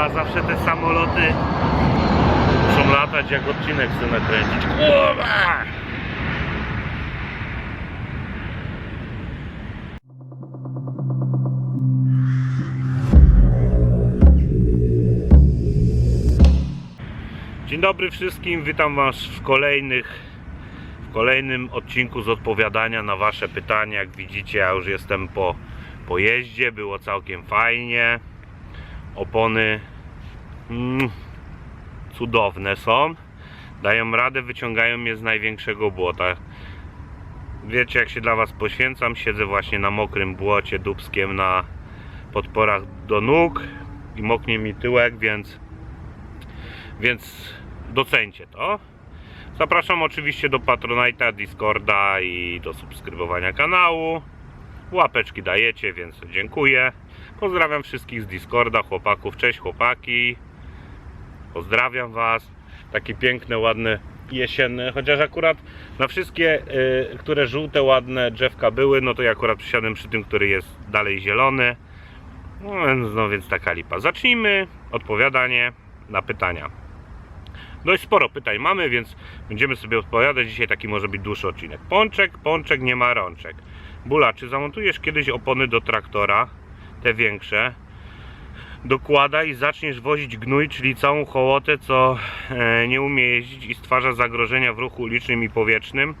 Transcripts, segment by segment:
Kurwa, zawsze te samoloty muszą latać jak odcinek chcę nakręcić. Kurwa! Dzień dobry wszystkim, witam Was w kolejnych w kolejnym odcinku z odpowiadania na Wasze pytania. Jak widzicie, ja już jestem po pojeździe, było całkiem fajnie. Opony mm, cudowne są. Dają radę, wyciągają mnie z największego błota. Wiecie, jak się dla Was poświęcam, siedzę właśnie na mokrym błocie dubskiem na podporach do nóg i moknie mi tyłek, więc więc docencie to. Zapraszam oczywiście do Patronite'a, Discorda i do subskrybowania kanału. Łapeczki dajecie, więc dziękuję. Pozdrawiam wszystkich z Discorda, chłopaków. Cześć chłopaki. Pozdrawiam Was. Takie piękne, ładne jesienne. Chociaż akurat na wszystkie, y, które żółte, ładne drzewka były, no to ja akurat przysiadłem przy tym, który jest dalej zielony. No no więc taka lipa. Zacznijmy odpowiadanie na pytania. Dość sporo pytań mamy, więc będziemy sobie odpowiadać. Dzisiaj taki może być dłuższy odcinek. Pączek, pączek, nie ma rączek. Bula, czy zamontujesz kiedyś opony do traktora? Te większe. Dokładaj i zaczniesz wozić gnój, czyli całą hołotę, co e, nie umie jeździć i stwarza zagrożenia w ruchu ulicznym i powietrznym.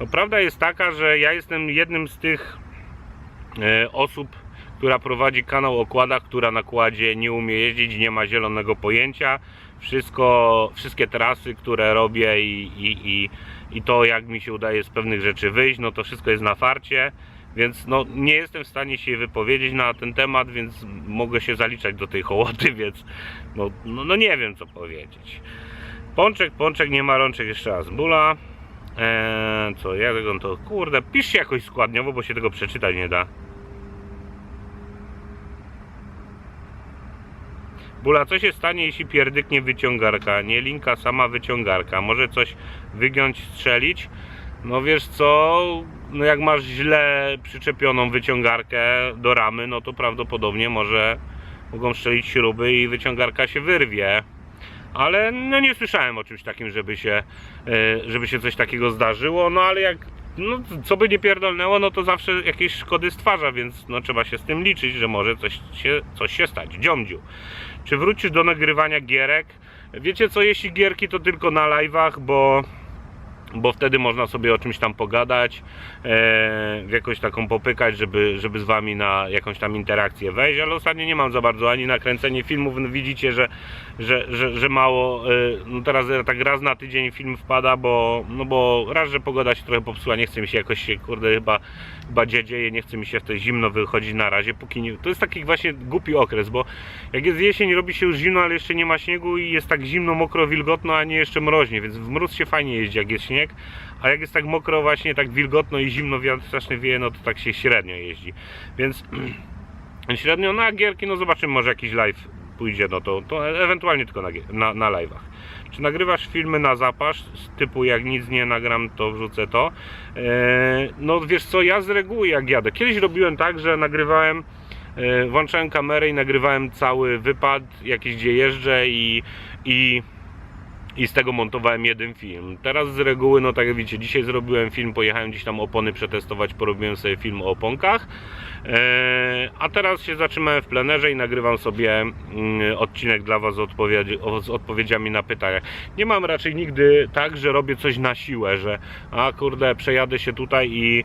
No, prawda jest taka, że ja jestem jednym z tych e, osób, która prowadzi kanał o kładach, która na kładzie nie umie jeździć, nie ma zielonego pojęcia. Wszystko, wszystkie trasy, które robię i, i, i, i to jak mi się udaje z pewnych rzeczy wyjść, no to wszystko jest na farcie. Więc no, nie jestem w stanie się wypowiedzieć na ten temat, więc mogę się zaliczać do tej hołoty, więc no, no, no nie wiem co powiedzieć. Pączek, pączek, nie ma rączek, jeszcze raz. Bula. Eee, co, ja tego to, kurde, pisz się jakoś składniowo, bo się tego przeczytać nie da. Bula, co się stanie, jeśli pierdyknie wyciągarka? Nie linka, sama wyciągarka. Może coś wygiąć, strzelić? No wiesz co, no jak masz źle przyczepioną wyciągarkę do ramy, no to prawdopodobnie może mogą strzelić śruby i wyciągarka się wyrwie. Ale no nie słyszałem o czymś takim, żeby się, e, żeby się coś takiego zdarzyło. No ale jak no, co by nie pierdolnęło, no to zawsze jakieś szkody stwarza, więc no, trzeba się z tym liczyć, że może coś się, coś się stać. Dziomdziu. Czy wrócisz do nagrywania gierek? Wiecie co, jeśli gierki to tylko na live'ach, bo bo wtedy można sobie o czymś tam pogadać, e, jakąś taką popykać, żeby, żeby z wami na jakąś tam interakcję wejść, ale ostatnio nie mam za bardzo ani nakręcenie filmów, no widzicie, że, że, że, że mało, e, no teraz tak raz na tydzień film wpada, bo, no bo raz, że pogoda się trochę popsuła, nie chce mi się jakoś kurde, chyba, chyba dzieje, nie chce mi się w to zimno wychodzić na razie, póki nie, to jest taki właśnie głupi okres, bo jak jest jesień, robi się już zimno, ale jeszcze nie ma śniegu i jest tak zimno, mokro, wilgotno, a nie jeszcze mroźnie, więc w mróz się fajnie jeździ, jak jest śnieg, a jak jest tak mokro właśnie, tak wilgotno i zimno, wiatr straszny wieje, no to tak się średnio jeździ, więc średnio na gierki, no zobaczymy, może jakiś live pójdzie, no to, to ewentualnie tylko na, na, na live'ach. Czy nagrywasz filmy na zapasz, z typu jak nic nie nagram, to wrzucę to? Eee, no wiesz co, ja z reguły jak jadę. Kiedyś robiłem tak, że nagrywałem, e, włączałem kamerę i nagrywałem cały wypad, jakiś gdzie jeżdżę i, i i z tego montowałem jeden film. Teraz z reguły, no tak jak widzicie, dzisiaj zrobiłem film, pojechałem gdzieś tam opony przetestować, porobiłem sobie film o oponkach. Eee, a teraz się zatrzymałem w plenerze i nagrywam sobie mm, odcinek dla Was z, z odpowiedziami na pytania. Nie mam raczej nigdy tak, że robię coś na siłę, że a kurde, przejadę się tutaj i,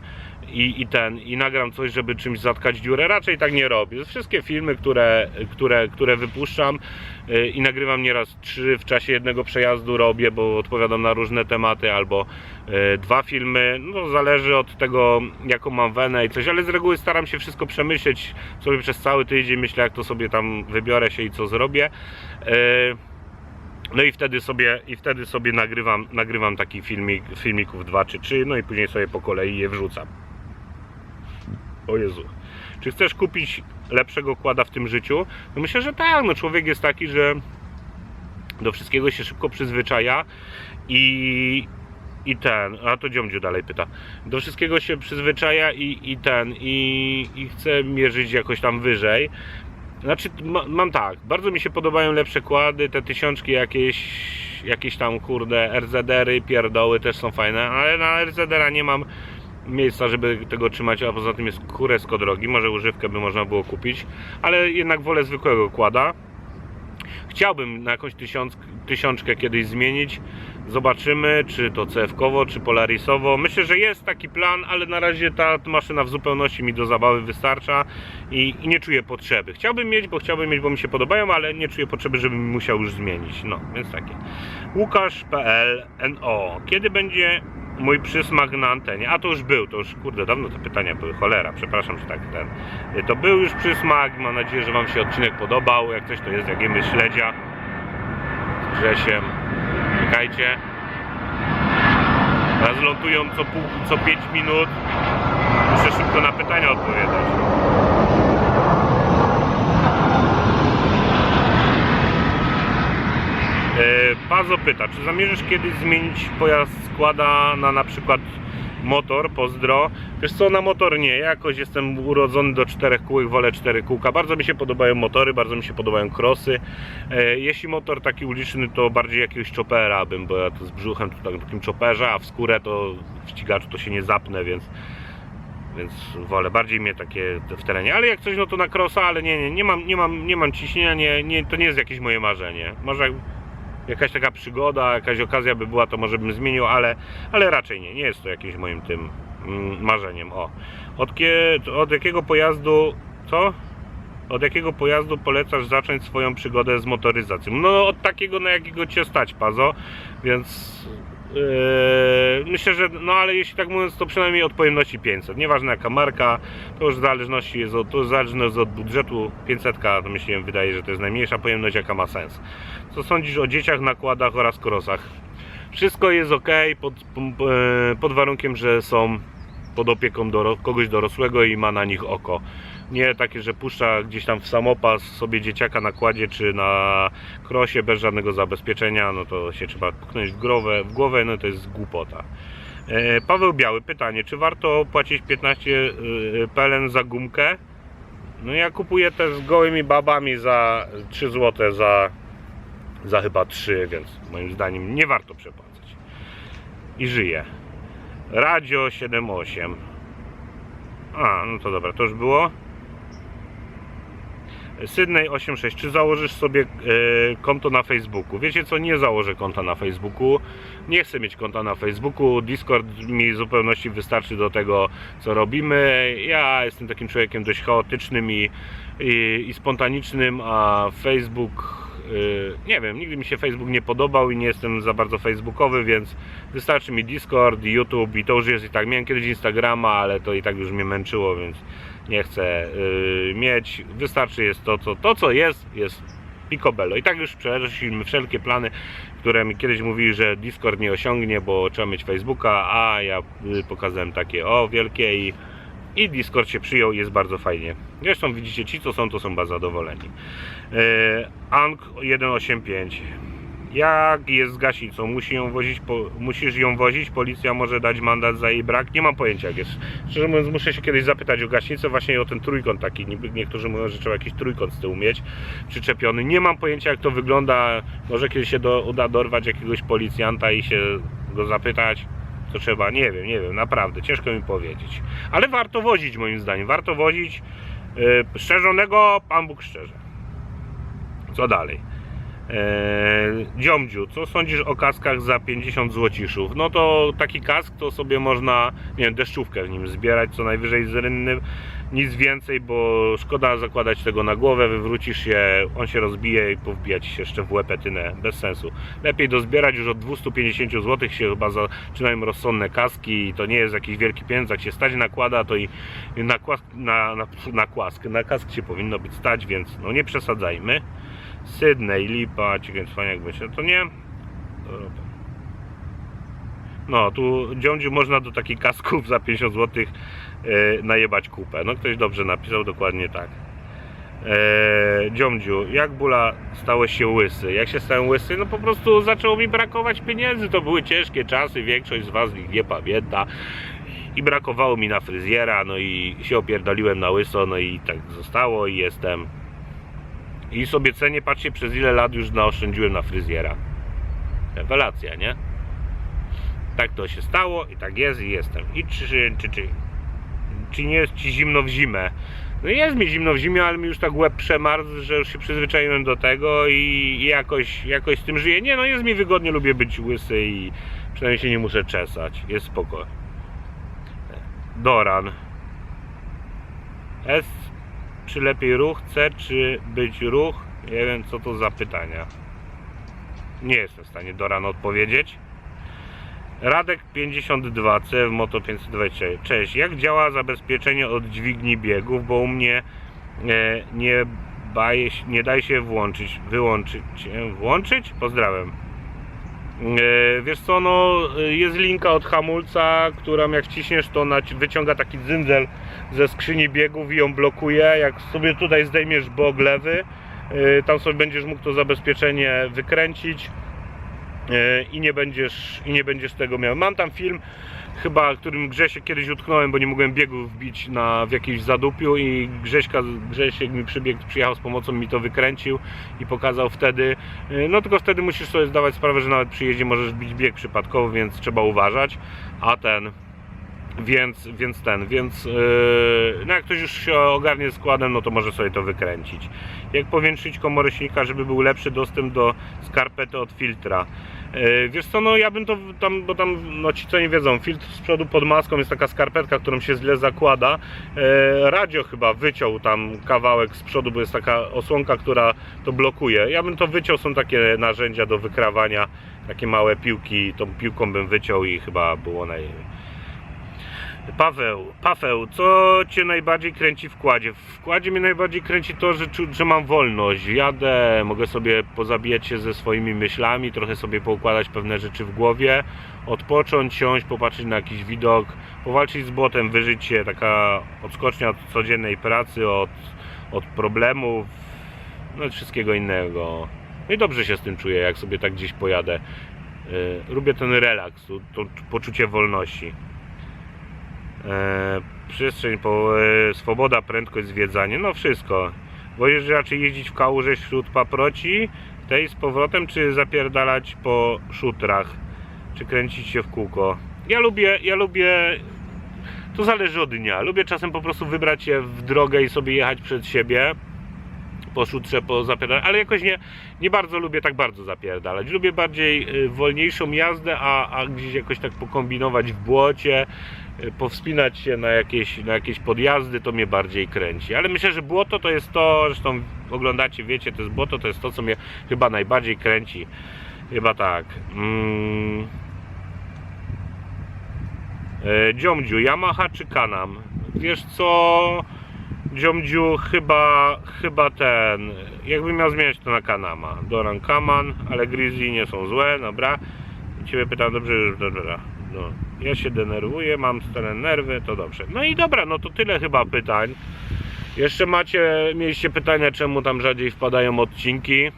i, i ten, i nagram coś, żeby czymś zatkać dziurę. Raczej tak nie robię. Wszystkie filmy, które, które, które wypuszczam yy, i nagrywam nieraz trzy w czasie jednego przejazdu robię, bo odpowiadam na różne tematy, albo yy, dwa filmy. No zależy od tego, jaką mam wenę i coś, ale z reguły staram się wszystko przemyśleć sobie przez cały tydzień. Myślę, jak to sobie tam wybiorę się i co zrobię. Yy, no i wtedy sobie, i wtedy sobie nagrywam, nagrywam taki filmik, filmików 2 czy 3, no i później sobie po kolei je wrzucam. O Jezu. Czy chcesz kupić lepszego kłada w tym życiu? No myślę, że tak. No człowiek jest taki, że do wszystkiego się szybko przyzwyczaja i, i ten, a to Dziomdziu dalej pyta. Do wszystkiego się przyzwyczaja i, i ten, i, i chce mierzyć jakoś tam wyżej. Znaczy, ma, mam tak, bardzo mi się podobają lepsze kłady, te tysiączki jakieś, jakieś tam kurde RZR-y, pierdoły też są fajne, ale na RZR-a nie mam miejsca, żeby tego trzymać, a poza tym jest kuresko drogi, może używkę by można było kupić, ale jednak wolę zwykłego kłada. Chciałbym na jakąś tysiąc, tysiączkę kiedyś zmienić. Zobaczymy, czy to CF-kowo, czy Polarisowo. Myślę, że jest taki plan, ale na razie ta maszyna w zupełności mi do zabawy wystarcza i, i nie czuję potrzeby. Chciałbym mieć, bo chciałbym mieć, bo mi się podobają, ale nie czuję potrzeby, żebym musiał już zmienić. No, więc takie. Łukasz.pl NO. Kiedy będzie mój przysmak na antenie? A to już był, to już kurde, dawno te pytania były, cholera, przepraszam, że tak ten. To był już przysmak, mam nadzieję, że Wam się odcinek podobał. Jak coś to jest, jak jemy śledzia z Grzesiem. Czekajcie. Teraz lątują co, pół, co 5 minut. Muszę szybko na pytania odpowiadać. Pazo pyta, czy zamierzasz kiedyś zmienić pojazd składa na na przykład motor, pozdro. Wiesz co, na motor nie, ja jakoś jestem urodzony do czterech kółek, wolę cztery kółka. Bardzo mi się podobają motory, bardzo mi się podobają krosy. E, jeśli motor taki uliczny, to bardziej jakiegoś chopera bym, bo ja to z brzuchem to tak, takim chopperze, a w skórę to w ścigaczu to się nie zapnę, więc więc wolę bardziej mnie takie w terenie. Ale jak coś, no to na crossa, ale nie, nie, nie mam, nie mam, nie mam ciśnienia, nie, nie, to nie jest jakieś moje marzenie. Może jakaś taka przygoda, jakaś okazja by była, to może bym zmienił, ale, ale raczej nie, nie jest to jakimś moim tym mm, marzeniem. O, od, kie, od jakiego pojazdu, co? Od jakiego pojazdu polecasz zacząć swoją przygodę z motoryzacją? No od takiego, na jakiego cię stać, Pazo, więc myślę, że no ale jeśli tak mówiąc, to przynajmniej od pojemności 500. Nieważne jaka marka, to już w zależności jest od, to już zależne jest od budżetu. 500 to myślę, wydaje, że to jest najmniejsza pojemność, jaka ma sens. Co sądzisz o dzieciach, nakładach oraz krosach? Wszystko jest ok, pod, e, pod warunkiem, że są pod opieką doro, kogoś dorosłego i ma na nich oko. Nie takie, że puszcza gdzieś tam w samopas sobie dzieciaka na kładzie czy na krosie bez żadnego zabezpieczenia, no to się trzeba puknąć w głowę, w głowę no to jest głupota. E, Paweł Biały, pytanie, czy warto płacić 15 y, pelen za gumkę? No ja kupuję też z gołymi babami za 3 zł za, za chyba 3, więc moim zdaniem nie warto przepłacać. I żyję. Radio 78. A, no to dobra, to już było. Sydney 86, czy założysz sobie e, konto na Facebooku? Wiecie co, nie założę konta na Facebooku. Nie chcę mieć konta na Facebooku. Discord mi w zupełności wystarczy do tego, co robimy. Ja jestem takim człowiekiem dość chaotycznym i, i, i spontanicznym, a Facebook. e, Nie wiem, nigdy mi się Facebook nie podobał i nie jestem za bardzo facebookowy, więc wystarczy mi Discord, YouTube i to już jest i tak. Miałem kiedyś Instagrama, ale to i tak już mnie męczyło, więc nie chcę yy, mieć. Wystarczy jest to, co, to, co jest, jest picobello. I tak już przeszliśmy wszelkie plany, które mi kiedyś mówili, że Discord nie osiągnie, bo trzeba mieć Facebooka, a ja y, pokazałem takie o wielkie i, i Discord się przyjął jest bardzo fajnie. Zresztą widzicie, ci co są, to są bardzo zadowoleni. Yy, Ang 185 jak jest z gaśnicą? Musi ją wozić, po, musisz ją wozić, policja może dać mandat za jej brak. Nie mam pojęcia jak jest. Szczerze mówiąc, muszę się kiedyś zapytać o gaśnicę, właśnie o ten trójkąt taki. Niektórzy mówią, że trzeba jakiś trójkąt z tyłu mieć, przyczepiony. Nie mam pojęcia jak to wygląda. Może kiedyś się do, uda dorwać jakiegoś policjanta i się go zapytać. To trzeba, nie wiem, nie wiem, naprawdę, ciężko mi powiedzieć. Ale warto wozić moim zdaniem, warto wozić. Yy, szczerzonego Pan Bóg szczerze. Co dalej? Eee, Dziomdziu, co sądzisz o kaskach za 50 złociszów? No to taki kask to sobie można, nie wiem, deszczówkę w nim zbierać, co najwyżej z rynnym, nic więcej, bo szkoda zakładać tego na głowę, wywrócisz się, on się rozbije i powbija ci się jeszcze w łepetynę, bez sensu. Lepiej dozbierać już od 250 zł się chyba zaczynają rozsądne kaski i to nie jest jakiś wielki pieniądz, jak się stać nakłada, to i na, kłask, na, na, na kłask, na kask się powinno być stać, więc no nie przesadzajmy. Sydney, Lipa, Ciekawe jak myślę, to nie. Dobra. No, tu dziądziu można do takich kasków za 50 zł e, najebać kupę. No ktoś dobrze napisał, dokładnie tak. E, dziomdziu, jak bula stałeś się łysy? Jak się stałem łysy? No po prostu zaczęło mi brakować pieniędzy. To były ciężkie czasy, większość z was ich nie pamięta. I brakowało mi na fryzjera, no i się opierdoliłem na łyso, no i tak zostało i jestem I sobie cenię, patrzcie przez ile lat już naoszczędziłem na fryzjera. Rewelacja, nie? Tak to się stało i tak jest i jestem. I czy, czy, czy, czy, nie jest ci zimno w zimę? No jest mi zimno w zimie, ale mi już tak łeb przemarzł, że już się przyzwyczaiłem do tego i, i jakoś, jakoś z tym żyję. Nie no, jest mi wygodnie, lubię być łysy i przynajmniej się nie muszę czesać. Jest spoko. Doran. S czy lepiej ruch? C czy być ruch? Nie wiem co to za pytania. Nie jestem w stanie Doran odpowiedzieć. Radek 52C w Moto 520. Cześć, jak działa zabezpieczenie od dźwigni biegów, bo u mnie e, nie, baje, nie daje się włączyć, wyłączyć, włączyć? Pozdrawiam. E, wiesz co, no jest linka od hamulca, która jak wciśniesz to wyciąga taki dzyndzel ze skrzyni biegów i ją blokuje. Jak sobie tutaj zdejmiesz bok lewy, e, tam sobie będziesz mógł to zabezpieczenie wykręcić i nie będziesz i nie będziesz tego miał. Mam tam film chyba, którym Grzesie kiedyś utknąłem, bo nie mogłem biegów wbić na, w jakimś zadupiu i Grześka, Grzesiek mi przybiegł, przyjechał z pomocą, mi to wykręcił i pokazał wtedy. E, No tylko wtedy musisz sobie zdawać sprawę, że nawet przy jeździe możesz bić bieg przypadkowo, więc trzeba uważać. A ten więc, więc ten, więc yy, no jak ktoś już się ogarnie składem, no to może sobie to wykręcić. Jak powiększyć komorę silnika, żeby był lepszy dostęp do skarpety od filtra? Yy, wiesz co, no ja bym to tam, bo tam, no ci co nie wiedzą, filtr z przodu pod maską jest taka skarpetka, którą się źle zakłada. Yy, radio chyba wyciął tam kawałek z przodu, bo jest taka osłonka, która to blokuje. Ja bym to wyciął, są takie narzędzia do wykrawania, takie małe piłki, tą piłką bym wyciął i chyba było naj, Paweł, Paweł, co Cię najbardziej kręci w kładzie? W wkładzie mnie najbardziej kręci to, że, że mam wolność. Jadę, mogę sobie pozabijać się ze swoimi myślami, trochę sobie poukładać pewne rzeczy w głowie, odpocząć, siąść, popatrzeć na jakiś widok, powalczyć z błotem, wyżyć się, taka odskocznia od codziennej pracy, od, od problemów, no i wszystkiego innego. No i dobrze się z tym czuję, jak sobie tak gdzieś pojadę. Yy, lubię ten relaks, to, to poczucie wolności. E, przestrzeń, e, swoboda, prędkość, zwiedzanie, no wszystko. Wolisz raczej jeździć w kałuże wśród paproci, tej z powrotem, czy zapierdalać po szutrach, czy kręcić się w kółko. Ja lubię, ja lubię, to zależy od dnia. Lubię czasem po prostu wybrać się w drogę i sobie jechać przed siebie po szutrze, po zapierdalaniu, ale jakoś nie, nie bardzo lubię tak bardzo zapierdalać. Lubię bardziej y, wolniejszą jazdę, a, a gdzieś jakoś tak pokombinować w błocie, powspinać się na jakieś, na jakieś podjazdy, to mnie bardziej kręci. Ale myślę, że błoto to jest to, zresztą oglądacie, wiecie, to jest błoto, to jest to, co mnie chyba najbardziej kręci. Chyba tak. Mm. E, Dziomdziu, Yamaha czy Kanam? Wiesz co, Dziomdziu, chyba, chyba ten, jakbym miał zmieniać to na Kanama. Doran Kaman, ale Grizzly nie są złe, dobra. I Ciebie pytam, dobrze, już, dobra. No, ja się denerwuję, mam stare nerwy, to dobrze. No i dobra, no to tyle chyba pytań. Jeszcze macie, mieliście pytania, czemu tam rzadziej wpadają odcinki.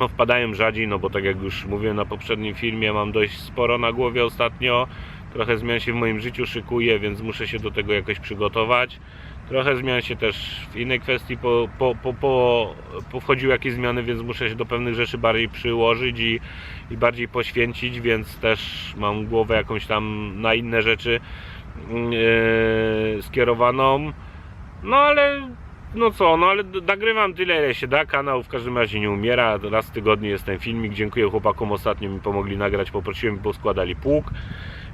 No wpadają rzadziej, no bo tak jak już mówiłem na poprzednim filmie, mam dość sporo na głowie ostatnio. Trochę zmian się w moim życiu szykuje, więc muszę się do tego jakoś przygotować. Trochę zmian się też w innej kwestii po, po, po, po, powchodziły jakieś zmiany, więc muszę się do pewnych rzeczy bardziej przyłożyć i, i bardziej poświęcić, więc też mam głowę jakąś tam na inne rzeczy yy, skierowaną. No ale no co, no ale nagrywam tyle ile się da, kanał w każdym razie nie umiera, raz w tygodniu jest ten filmik, dziękuję chłopakom, ostatnio mi pomogli nagrać, poprosiłem, bo składali pług,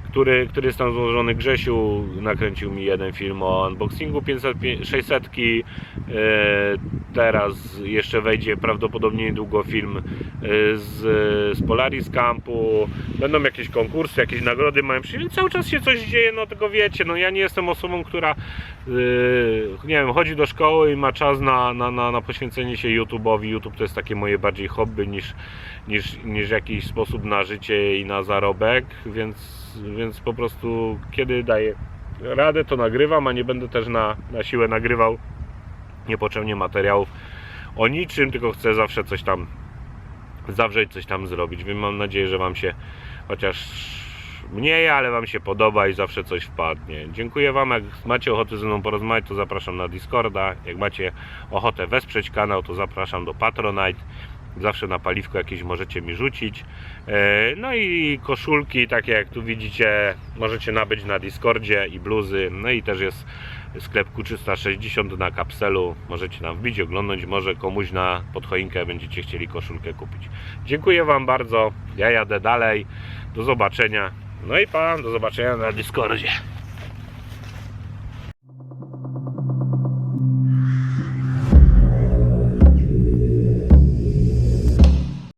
który, który jest tam złożony. Grzesiu, nakręcił mi jeden film o unboxingu 500, 600, e, teraz jeszcze wejdzie prawdopodobnie niedługo film e, z, z Polaris Campu, będą jakieś konkursy, jakieś nagrody mają przyjść, cały czas się coś dzieje, no tego wiecie, no ja nie jestem osobą, która Yy, nie wiem, chodzi do szkoły i ma czas na, na, na, na poświęcenie się YouTube'owi. YouTube to jest takie moje bardziej hobby niż, niż, niż jakiś sposób na życie i na zarobek, więc, więc po prostu kiedy daję radę, to nagrywam, a nie będę też na, na siłę nagrywał niepotrzebnie materiałów o niczym, tylko chcę zawsze coś tam zawrzeć, coś tam zrobić, więc mam nadzieję, że Wam się chociaż mniej, ale Wam się podoba i zawsze coś wpadnie. Dziękuję Wam, jak macie ochotę ze mną porozmawiać, to zapraszam na Discorda. Jak macie ochotę wesprzeć kanał, to zapraszam do Patronite. Zawsze na paliwko jakieś możecie mi rzucić. E, No i koszulki, takie jak tu widzicie, możecie nabyć na Discordzie i bluzy. No i też jest sklep Q360 na kapselu. Możecie nam wbić, oglądać. Może komuś na podchoinkę będziecie chcieli koszulkę kupić. Dziękuję Wam bardzo. Ja jadę dalej. Do zobaczenia. No i pan, do zobaczenia na Discordzie.